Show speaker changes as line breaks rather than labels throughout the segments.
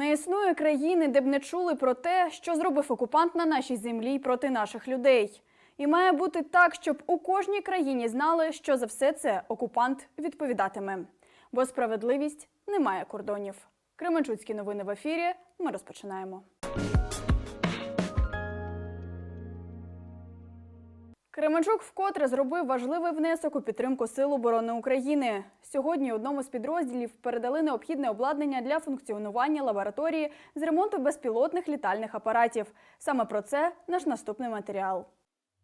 Не існує країни, де б не чули про те, що зробив окупант на нашій землі проти наших людей. І має бути так, щоб у кожній країні знали, що за все це окупант відповідатиме. Бо справедливість не має кордонів. Кременчуцькі новини в ефірі. Ми розпочинаємо. Кременчук вкотре зробив важливий внесок у підтримку Сил оборони України. Сьогодні одному з підрозділів передали необхідне обладнання для функціонування лабораторії з ремонту безпілотних літальних апаратів. Саме про це наш наступний матеріал.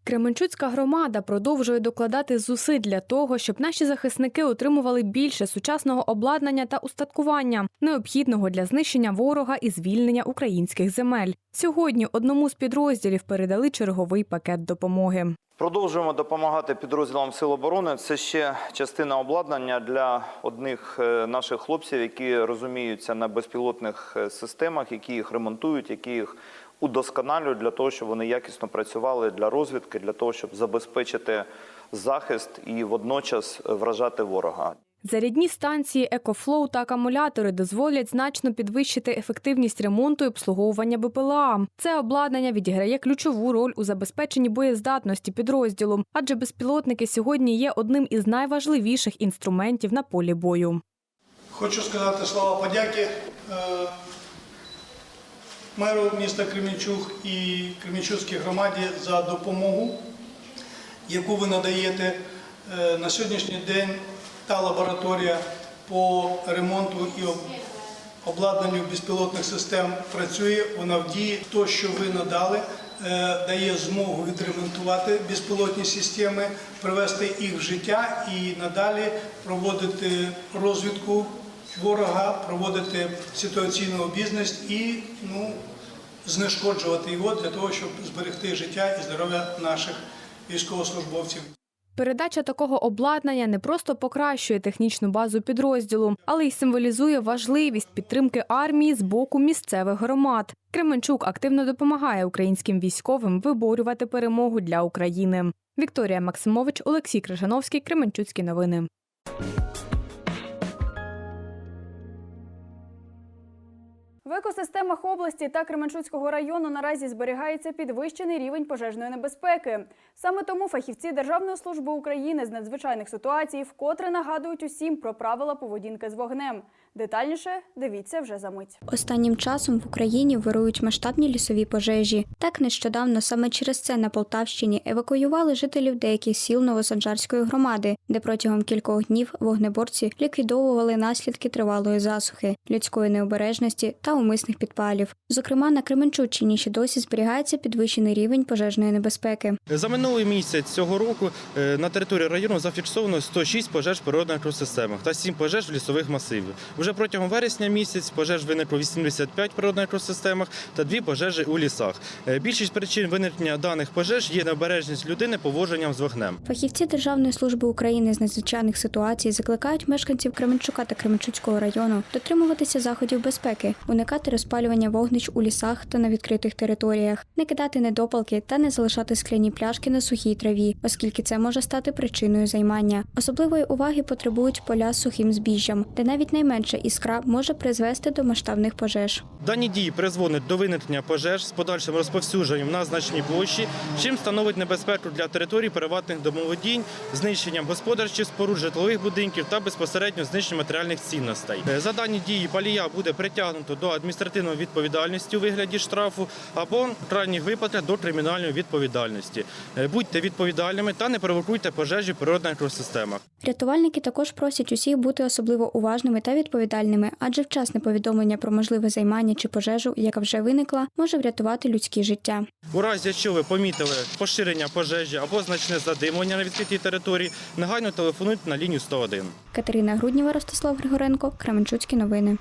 Кременчуцька громада продовжує докладати зусиль для того, щоб наші захисники отримували більше сучасного обладнання та устаткування, необхідного для знищення ворога і звільнення українських земель. Сьогодні одному з підрозділів передали черговий пакет допомоги.
Продовжуємо допомагати підрозділам Сил оборони. Це ще частина обладнання для одних е, наших хлопців, які розуміються на безпілотних е, системах, які їх ремонтують, які їх удосконалюють для того, щоб вони якісно працювали для розвідки, для того, щоб забезпечити захист і водночас вражати ворога.
Зарядні станції «Екофлоу» та акумулятори дозволять значно підвищити ефективність ремонту і обслуговування БПЛА. Це обладнання відіграє ключову роль у забезпеченні боєздатності підрозділу, адже безпілотники сьогодні є одним із найважливіших інструментів на полі бою.
Хочу сказати слова подяки е, меру міста Кременчуг і Кременчуцькій громаді за допомогу, яку ви надаєте Е, на сьогоднішній день. Та лабораторія по ремонту і обладнанню безпілотних систем працює, вона в дії. То, що ви надали, е, дає змогу відремонтувати безпілотні системи, привести їх в життя і надалі проводити розвідку ворога, проводити ситуаційний бізнес і ну, знешкоджувати його для того, щоб зберегти життя і здоров'я наших військовослужбовців.
Передача такого обладнання не просто покращує технічну базу підрозділу, але й символізує важливість підтримки армії з боку місцевих громад. Кременчук активно допомагає українським військовим виборювати перемогу для України. Вікторія Максимович, Олексій Крижановський, Кременчуцькі новини.
В екосистемах області та Кременчуцького району наразі зберігається підвищений рівень пожежної небезпеки. Саме тому фахівці Державної служби України з надзвичайних ситуацій вкотре нагадують усім про правила поведінки з вогнем. Детальніше дивіться вже за мить.
Останнім часом в Україні вирують масштабні лісові пожежі. Так нещодавно саме через це на Полтавщині евакуювали жителів деяких сіл Новосанжарської громади, де протягом кількох днів вогнеборці ліквідовували наслідки тривалої засухи, людської необережності та умисних підпалів. Зокрема, на Кременчуччині ще досі зберігається підвищений рівень пожежної небезпеки.
За минулий місяць цього року е, на території району зафіксовано 106 пожеж в природних екосистемах та 7 пожеж в лісових масивах. Вже протягом вересня місяць пожеж виникло 85 в природних екосистемах та 2 пожежі у лісах. Е, Більшість причин виникнення даних пожеж є необережність людини поводженням з вогнем.
Фахівці Державної служби України з надзвичайних ситуацій закликають мешканців Кременчука та Кременчуцького району дотримуватися заходів безпеки, уникати розпалювання вогнищ у лісах та на відкритих територіях, не кидати недопалки та не залишати скляні пляшки на сухій траві, оскільки це може стати причиною займання. Особливої уваги потребують поля з сухим збіжжям, де навіть найменша іскра може призвести до масштабних пожеж.
Дані дії призводять до виникнення пожеж з подальшим розповсюдженням на значній площі, чим становить небезпеку для територій приватних домоводінь, знищенням господарчих споруд, житлових будинків та безпосередньо знищенням матеріальних цінностей. За дані дії палія буде притягнуто до адміністративної відповідальності у вигляді штрафу або в крайніх випадках до кримінальної відповідальності. Е, Будьте відповідальними та не провокуйте пожежі в природних екосистемах.
Рятувальники також просять усіх бути особливо уважними та відповідальними, адже вчасне повідомлення про можливе займання чи пожежу, яка вже виникла, може врятувати людські життя.
У разі, якщо ви помітили поширення пожежі або значне задимлення на відкритій території, негайно телефонуйте на лінію 101.
Катерина Грудніва, Ростислав Григоренко, Кременчуцькі новини.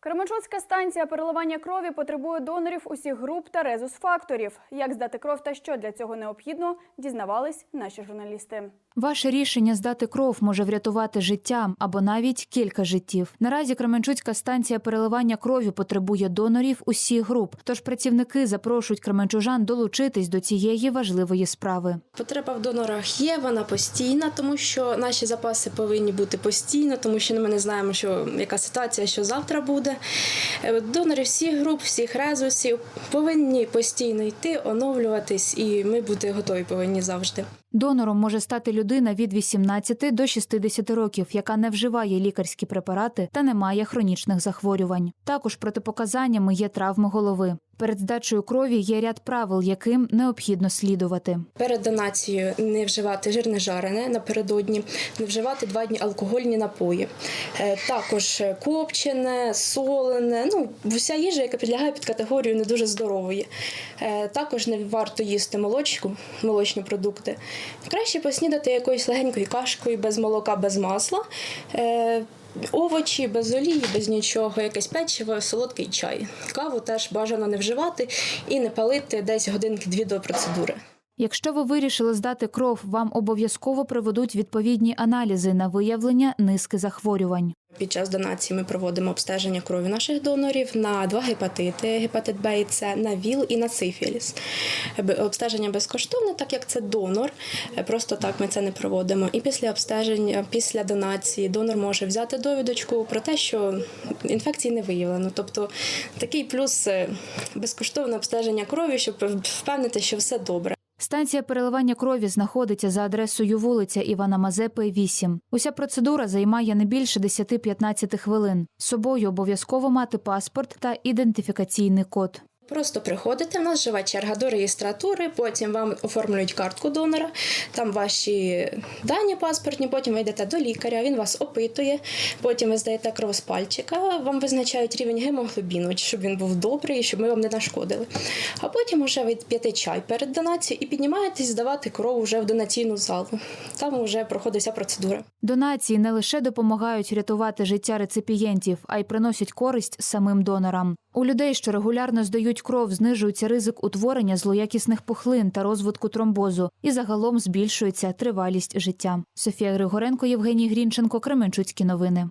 Кременчуцька станція переливання крові потребує донорів усіх груп та резус-факторів. Як здати кров та що для цього необхідно, дізнавались наші журналісти.
Ваше рішення здати кров може врятувати життя або навіть кілька життів. Наразі Кременчуцька станція переливання крові потребує донорів усіх груп. Тож працівники запрошують кременчужан долучитись до цієї важливої справи.
Потреба в донорах є, вона постійна, тому що наші запаси повинні бути постійно, тому що ми не знаємо, що яка ситуація, що завтра буде. Е, Донори всіх груп, всіх резусів повинні постійно йти, оновлюватись, і ми бути готові повинні завжди.
Донором може стати людина від 18 до 60 років, яка не вживає лікарські препарати та не має хронічних захворювань. Також протипоказаннями є травми голови. Перед здачею крові є ряд правил, яким необхідно слідувати.
Перед донацією не вживати жирне жарене напередодні, не вживати два дні алкогольні напої. Е, Також е, копчене, солене, ну вся їжа, яка підлягає під категорію не дуже здорової. Е, Також не варто їсти молочку, молочні продукти. Краще поснідати якоюсь легенькою кашкою без молока, без масла. Овочі без олії, без нічого, якесь печиво, солодкий чай. Каву теж бажано не вживати і не палити десь годинки-дві до процедури.
Якщо ви вирішили здати кров, вам обов'язково проведуть відповідні аналізи на виявлення низки захворювань.
Під час донації ми проводимо обстеження крові наших донорів на два гепатити: гепатит Б і С, на ВІЛ і на сифіліс. Обстеження безкоштовне, так як це донор. Просто так ми це не проводимо. І після обстеження, після донації, донор може взяти довідочку про те, що інфекції не виявлено. Тобто такий плюс е, безкоштовне обстеження крові, щоб впевнити, що все добре.
Станція переливання крові знаходиться за адресою вулиця Івана Мазепи, 8. Уся процедура займає не більше 10-15 хвилин. З собою обов'язково мати паспорт та ідентифікаційний код.
Просто приходите, в нас жива черга до реєстратури, потім вам оформлюють картку донора, там ваші дані паспортні, потім ви йдете до лікаря, він вас опитує, потім ви здаєте кров з пальчика, вам визначають рівень гемоглобіну, щоб він був добрий, щоб ми вам не нашкодили. А потім вже ви п'єте чай перед донацією і піднімаєтесь здавати кров вже в донаційну залу. Там вже проходить вся процедура.
Донації не лише допомагають рятувати життя реципієнтів, а й приносять користь самим донорам. У людей, що регулярно здають кров, знижується ризик утворення злоякісних пухлин та розвитку тромбозу, і загалом збільшується тривалість життя. Софія Григоренко, Євгеній Грінченко, Кременчуцькі новини.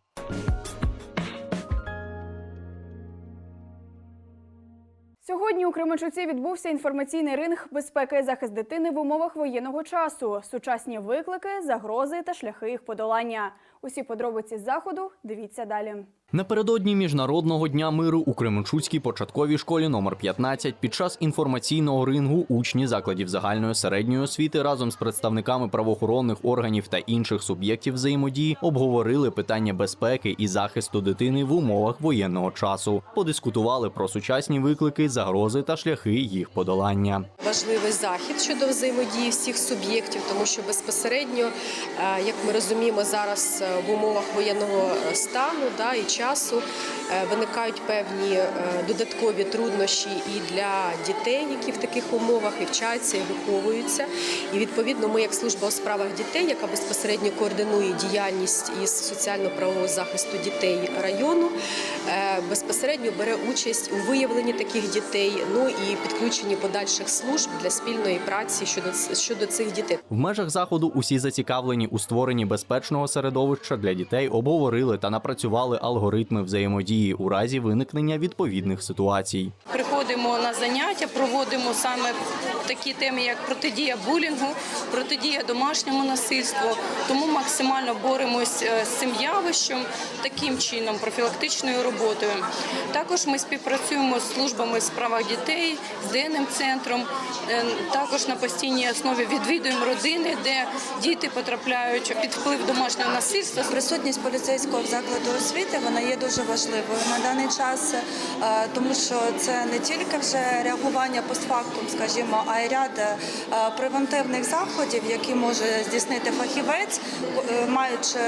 Сьогодні у Кременчуці відбувся інформаційний ринг безпеки і захист дитини в умовах воєнного часу, сучасні виклики, загрози та шляхи їх подолання. Усі подробиці заходу дивіться далі.
Напередодні міжнародного дня миру у Кременчуцькій початковій школі номер 15 під час інформаційного рингу учні закладів загальної середньої освіти разом з представниками правоохоронних органів та інших суб'єктів взаємодії обговорили питання безпеки і захисту дитини в умовах воєнного часу. Подискутували про сучасні виклики, загрози та шляхи їх подолання.
важливий захід щодо взаємодії всіх суб'єктів, тому що безпосередньо, е, як ми розуміємо, зараз в умовах воєнного е, стану да, і часу е, виникають певні е, додаткові труднощі і для дітей, які в таких умовах і вчаться, і виховуються. І відповідно, ми, як служба у справах дітей, яка безпосередньо координує діяльність із соціально-правового захисту дітей району, е, безпосередньо бере участь у виявленні таких дітей, ну і підключенні подальших служб для спільної праці щодо щодо цих дітей.
В межах заходу усі зацікавлені у створенні безпечного середовища для дітей обговорили та напрацювали алгоритми взаємодії у разі виникнення відповідних ситуацій.
приходимо на заняття, проводимо саме такі теми, як протидія булінгу, протидія домашньому насильству. Тому максимально боремось е, з цим явищем таким чином, профілактичною роботою. Також ми співпрацюємо з службами в справах дітей, з денним центром. Е, Також на постійній основі відвідуємо родини, де діти потрапляють під вплив домашнього насильства.
Присутність поліцейського закладу освіти вона є дуже важливою на даний час, е, тому що це не тільки вже реагування постфактум, скажімо, а й ряд е, превентивних заходів, які може здійснити фахівець, е, маючи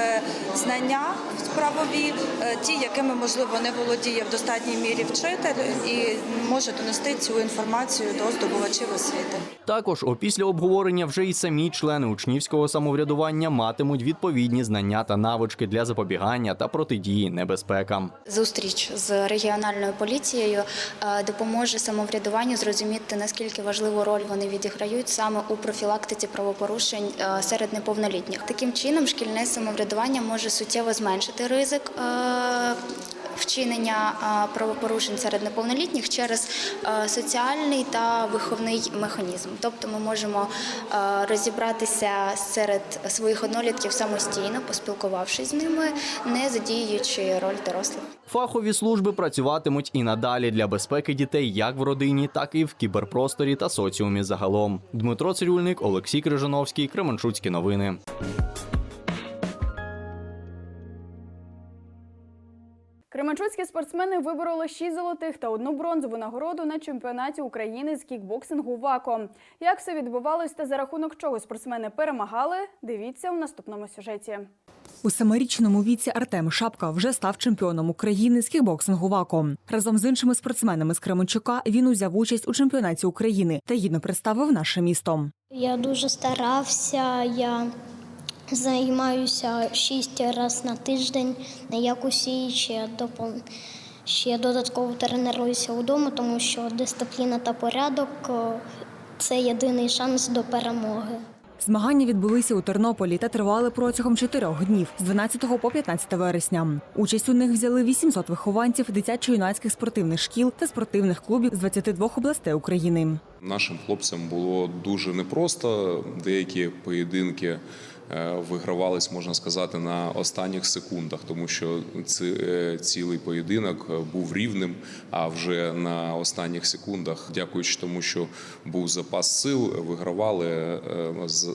знання справові, ті, якими можливо не володіє в достатній мірі вчитель, і може донести цю інформацію до здобувачів освіти.
Також опісля обговорення вже й самі члени учнівського самоврядування матимуть відповідні знання та навички для запобігання та протидії небезпекам.
Зустріч з регіональною поліцією е, допоможе самоврядуванню зрозуміти, наскільки важливу роль вони відіграють саме у профілактиці правопорушень е, серед неповнолітніх. Таким чином, шкільне самоврядування може суттєво зменшити ризик. Вчинення правопорушень серед неповнолітніх через соціальний та виховний механізм. Тобто ми можемо розібратися серед своїх однолітків самостійно, поспілкувавшись з ними, не задіюючи роль дорослих.
Фахові служби працюватимуть і надалі для безпеки дітей як в родині, так і в кіберпросторі та соціумі загалом. Дмитро Цирюльник, Олексій Крижановський, Кременчуцькі новини.
Кременчуцькі спортсмени вибороли 6 золотих та одну бронзову нагороду на чемпіонаті України з кікбоксингу ВАКО. Як все відбувалось та за рахунок чого спортсмени перемагали, дивіться у наступному сюжеті.
У семирічному віці Артем Шапка вже став чемпіоном України з кікбоксингу ВАКО. Разом з іншими спортсменами з Кременчука він узяв участь у чемпіонаті України та гідно представив наше місто.
Я дуже старався. Я займаюся шість разів на тиждень, не як усі ще допом... ще додатково тренуюся вдома, тому що дисципліна та порядок це єдиний шанс до перемоги.
Змагання відбулися у Тернополі та тривали протягом чотирьох днів з 12 по 15 вересня. Участь у них взяли 800 вихованців дитячо-юнацьких спортивних шкіл та спортивних клубів з 22 областей України.
Нашим хлопцям було дуже непросто. Деякі поєдинки е, вигравались, можна сказати, на останніх секундах, тому що е, цілий поєдинок е, був рівним. А вже на останніх секундах, дякуючи тому, що був запас сил, вигравали, е,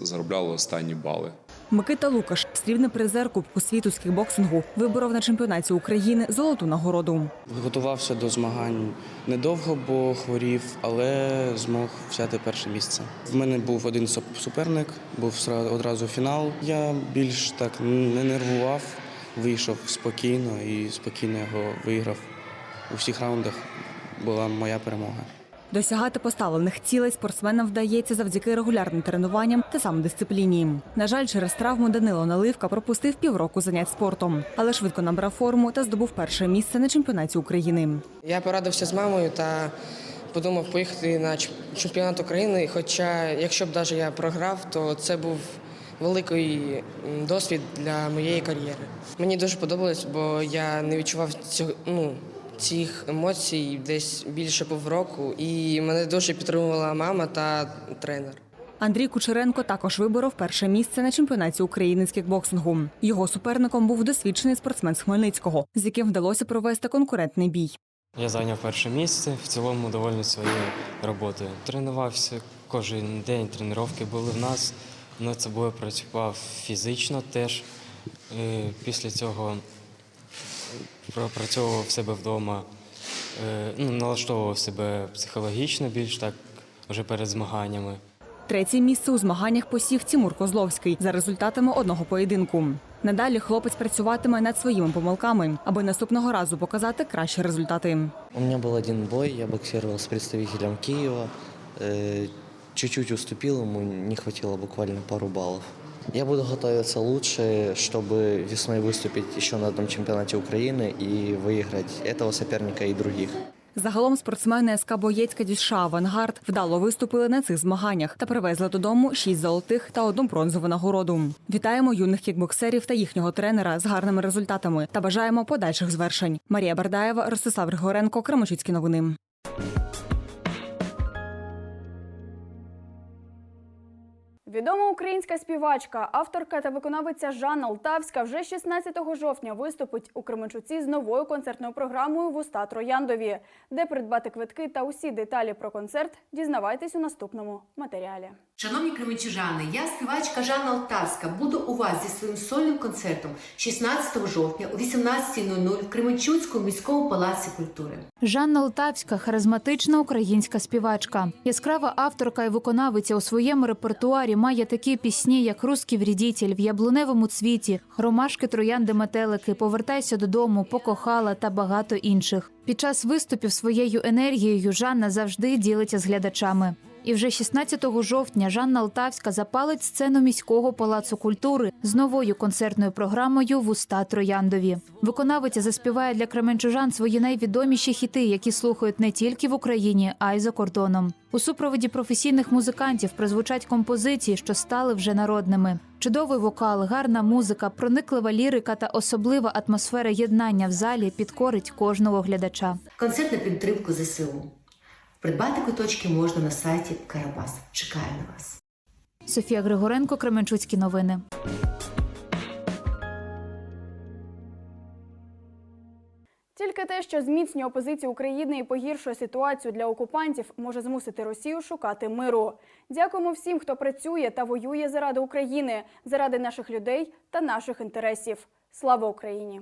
заробляли останні бали.
Микита Лукаш, срібний призер Кубку світу з кікбоксингу, виборов на чемпіонаті України золоту нагороду.
Готувався до змагань недовго, бо хворів, але змог взяти перше місце. В мене був один суп- суперник, був одразу фінал. Я більш так не нервував, вийшов спокійно і спокійно його виграв. У всіх раундах була моя перемога.
Досягати поставлених цілей спортсменам вдається завдяки регулярним тренуванням та самодисципліні. На жаль, через травму Данило Наливка пропустив півроку занять спортом, але швидко набрав форму та здобув перше місце на чемпіонаті України.
Я порадився з мамою та подумав поїхати на чемпіонат України. Хоча, якщо б навіть я програв, то це був великий досвід для моєї кар'єри. Мені дуже подобалось, бо я не відчував цього, ну, цих емоцій десь більше півроку, і мене дуже підтримувала мама та тренер.
Андрій Кучеренко також виборов перше місце на чемпіонаті України з кікбоксингу. Його суперником був досвідчений спортсмен з Хмельницького, з яким вдалося провести конкурентний бій.
Я зайняв перше місце, в цілому довольний своєю роботою. Тренувався кожен день, тренування були в нас. Над собою працював фізично теж. Е, Після цього пропрацьовував себе вдома, е, ну, налаштовував себе психологічно більш так вже перед змаганнями.
Третє місце у змаганнях посів Тімур Козловський за результатами одного поєдинку. Надалі хлопець працюватиме над своїми помилками, аби наступного разу показати кращі результати.
У меня был один бой, я боксировал с представителем Киева. Э, Чуть-чуть уступил ему, не хватило буквально пару баллов. Я буду готовиться лучше, чтобы весной выступить еще на одном чемпионате Украины и выиграть этого соперника и других.
Загалом спортсмени СК Боєцька Дюша Авангард вдало виступили на цих змаганнях та привезли додому шість золотих та одну бронзову нагороду. Вітаємо юних кікбоксерів та їхнього тренера з гарними результатами та бажаємо подальших звершень. Марія Бардаєва, Ростислав Григоренко, Крамочицькі новини.
Відома українська співачка, авторка та виконавиця Жанна Лтавська вже 16 жовтня виступить у Кременчуці з новою концертною програмою Вуста Трояндові. Де придбати квитки та усі деталі про концерт дізнавайтесь у наступному матеріалі.
Шановні кременчужани, я співачка Жанна Алтавська. Буду у вас зі своїм сольним концертом 16 жовтня о 18.00 в Кременчуцькому міському палаці культури.
Жанна Лтавська харизматична українська співачка. Яскрава авторка і виконавиця у своєму репертуарі має такі пісні, як Руський врідітель, в яблуневому цвіті, Ромашки, троянди, метелики, Повертайся додому, покохала та багато інших. Під час виступів своєю енергією Жанна завжди ділиться з глядачами. І вже 16 жовтня Жанна Алтавська запалить сцену міського палацу культури з новою концертною програмою Вуста Трояндові. Виконавиця заспіває для кременчужан свої найвідоміші хіти, які слухають не тільки в Україні, а й за кордоном. У супроводі професійних музикантів прозвучать композиції, що стали вже народними. Чудовий вокал, гарна музика, прониклива лірика та особлива атмосфера єднання в залі підкорить кожного глядача.
Концерт на підтримку ЗСУ. Придбати куточки можна на сайті Карабас. Чекаю на вас.
Софія Григоренко, Кременчуцькі новини.
Тільки те, що зміцнює опозицію України і погіршує ситуацію для окупантів, може змусити Росію шукати миру. Дякуємо всім, хто працює та воює заради України, заради наших людей та наших інтересів. Слава Україні!